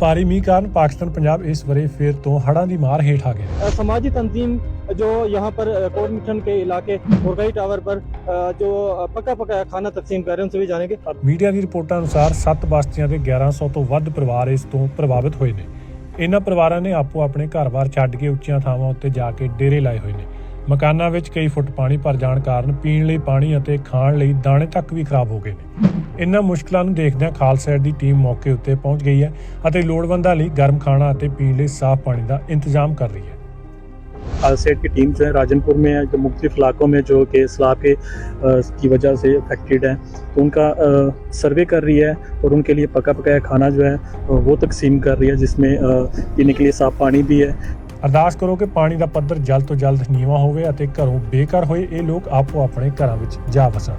ਭਾਰੀ ਮੀਂਹ ਕਾਰਨ ਪਾਕਿਸਤਾਨ ਪੰਜਾਬ ਇਸ ਵਰੇ ਫੇਰ ਤੋਂ ਹੜ੍ਹਾਂ ਦੀ ਮਾਰ ਹੇਠ ਆ ਗਿਆ अ, समाजी तंजीम जो यहाँ पर अ, कोर्निंगटन के इलाके मुरगई टावर पर अ, जो अ, पका पका खाना तकसीम कर रहे हैं उनसे भी जानेंगे ਮੀਡੀਆ ਦੀ ਰਿਪੋਰਟਾਂ ਅਨੁਸਾਰ 7 ਬਸਤੀਆਂ ਦੇ 1100 ਤੋਂ ਵੱਧ ਪਰਿਵਾਰ ਇਸ ਤੋਂ ਪ੍ਰਭਾਵਿਤ ਹੋਏ ਨੇ ਇਹਨਾਂ ਪਰਿਵਾਰਾਂ ਨੇ ਆਪੋ ਆਪਣੇ ਘਰ-ਬਾਰ ਛੱਡ ਕੇ ਉੱਚੀਆਂ ਥਾਵਾਂ ਉੱਤੇ ਜਾ ਕੇ ਡੇਰੇ ਲਾਏ ਹੋਏ ਨੇ ਮਕਾਨਾਂ ਵਿੱਚ ਕਈ ਫੁੱਟ ਪਾਣੀ ਭਰ ਜਾਣ ਕਾਰਨ ਪੀਣ ਲਈ ਪਾਣੀ ਅਤੇ ਖਾਣ ਲਈ ਦਾਣੇ ਤੱਕ ਵੀ ਖਰਾਬ ਹੋ ਗਏ ਨੇ ਇਹਨਾਂ ਮੁਸ਼ਕਲਾਂ ਨੂੰ ਦੇਖਦਿਆਂ ਖਾਲਸਾ ਏਡ ਦੀ ਟੀਮ ਮੌਕੇ ਉੱਤੇ ਪਹੁੰਚ ਗਈ ਹੈ ਅਤੇ ਲੋੜਵੰਦਾਂ ਲਈ ਗਰਮ ਖਾਣਾ ਅਤੇ ਪੀਣ ਲਈ ਸਾਫ਼ ਪਾਣੀ ਦਾ ਇੰਤਜ਼ਾਮ ਕਰ ਰਹੀ ਹੈ सेट की टीम जो है राजनपुर में है जो मुख्तलिफ इलाकों में जो कि सैलाब के अ, की वजह से अफेक्टेड है तो उनका अ, सर्वे कर रही है और उनके लिए पका पकाया खाना जो है अ, वो तकसीम कर रही है जिसमें अ, पीने के लिए साफ पानी भी है ਅਰਦਾਸ ਕਰੋ ਕਿ ਪਾਣੀ ਦਾ ਪੱਧਰ ਜਲਦ ਤੋਂ ਜਲਦ ਨੀਵਾਂ ਹੋਵੇ ਅਤੇ ਘਰੋਂ ਬੇਘਰ ਹੋਏ ਇਹ ਲੋਕ ਆਪੋ ਆਪਣੇ ਘਰਾਂ ਵਿੱਚ ਜਾ ਵਸਣ